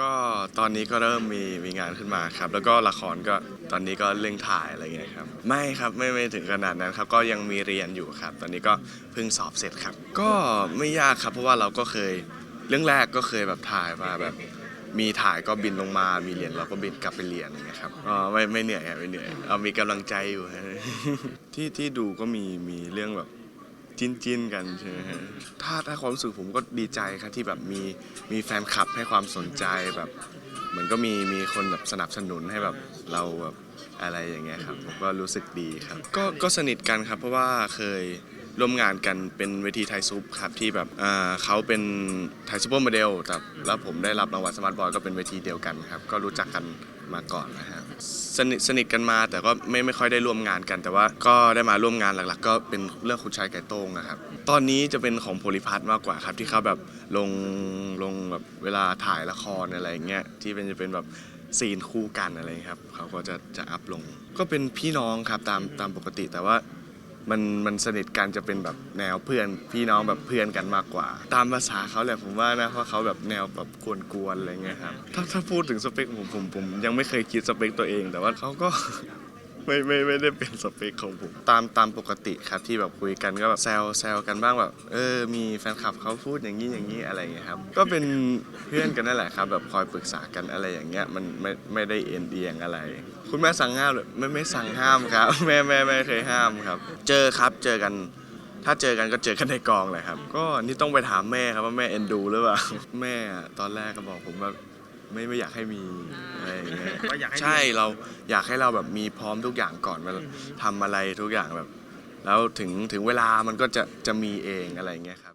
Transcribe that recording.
ก็ตอนนี้ก็เริ่มมีมีงานขึ้นมาครับ แล้วก็ละครก็ตอนนี้ก็เร่งถ่ายอะไรเงี้ยครับ ไม่ครับไม่ไม่ถึงขนาดนั้นครับ ก็ยังมีเรียนอยู่ครับ ตอนนี้ก็เพิ่งสอบเสร็จครับ ก็ไม่ยากครับ เพราะว่าเราก็เคยเรื่องแรกก็เคยแบบถ่ายมาแบบ มีถ่ายก็บินลงมา มีเรียนเราก็บินกลับไปเรียนอย่างเงี้ยครับก็ไม่ไม่เหนื่อยครับไม่เหนื่อยเอามีกำลังใจอยู่ฮะที่ที่ดูก็มีมีเรื่องแบบ จิ้นจิ้นๆกันใช่ไหมฮะถ้าถ้าความรู้สึกผมก็ดีใจครับที่แบบมีมีแฟนคลับให้ความสนใจแบบเหมือนก็มีมีคนแบบสนับสนุนให้แบบเราแบบอะไรอย่างเงี้ยครับผมก็รู้สึกดีครับ ก็ก็สนิทกันครับเพราะว่าเคย ร่วมงานกันเป็นเวทีไทยซุปครับที่แบบอ่าเขาเป็นไทยซุปเปอร์โมเดลแต่แล้วผมได้รับรางวัลสมาร์ทบอยก็เป็นเวทีเดียวกันครับก็รู้จักกันมาก่อนนะฮะสนิทสนิทกันมาแต่ก็ไม่ไม่ค่อยได้ร่วมงานกัน แต่ว่าก็ได้มาร่วมงานหลัก ๆ ก็เป็นเรื่องคุณชายไก่โต้งนะครับตอนนี้จะเป็นของโพลิพัทมากกว่าครับที่เขาแบบลงลงแบบเวลาถ่ายละครอะไรอย่างเงี้ยที่เป็นจะเป็นแบบซีนคู่กันอะไรครับเขาก็จะจะอัพลง ก็เป็นพี่น้องครับตามตามปกติแต่ว่า มันมันสนิทกันจะเป็นแบบแนวเพื่อนพี่น้องแบบเพื่อนกันมากกว่า ตามภาษาเขาแหละผมว่านะเพราะเขาแบบแนวแบบกวนๆอะไรเงี้ยครับถ้าถ้าพูดถึงสเปคผมผมผมยังไม่เคยคิดสเปคตัวเอง แต่ว่าเขาก็ ไม่ไม่ไม่ได้เป็นสเปคของผมตามตามปกติครับที่แบบคุยกันก็แบบแซวแซวกันบ้างแบบเออมีแฟนคลับเขาพูดอย่างนี้อย่างนี้อะไรเงี้ยครับก็เป็นเพื่อนกันนั่นแหละครับ แบบคอยปรึกษากันอะไรอย่างเงี้ยมันไม่ไม่ได้เอ็นเอียงอะไร คุณแม่สั่งห้ามเลยไม่ไม่สั่งห้ามครับแม่แม่ไม่เคยห้ามครับ เจอครับเจอกันถ้าเจอกันก็เจอกันในกองเลยครับ ก็นี่ต้องไปถามแม่ครับว่าแม่เอ็นดูหรือเปล่า แม่ตอนแรกก็บอกผมว่าไม่ไม่อยากให้มี อะไรอย่างเงี้ยว่าอยากให้มีใช่เราอยากให้เราแบบมีพร้อมทุกอย่างก่อนเวลาทำอะไรทุกอย่างแบบ แล้วถึงถึงเวลามันก็จะจะมีเองอะไรอย่างเงี้ยครับ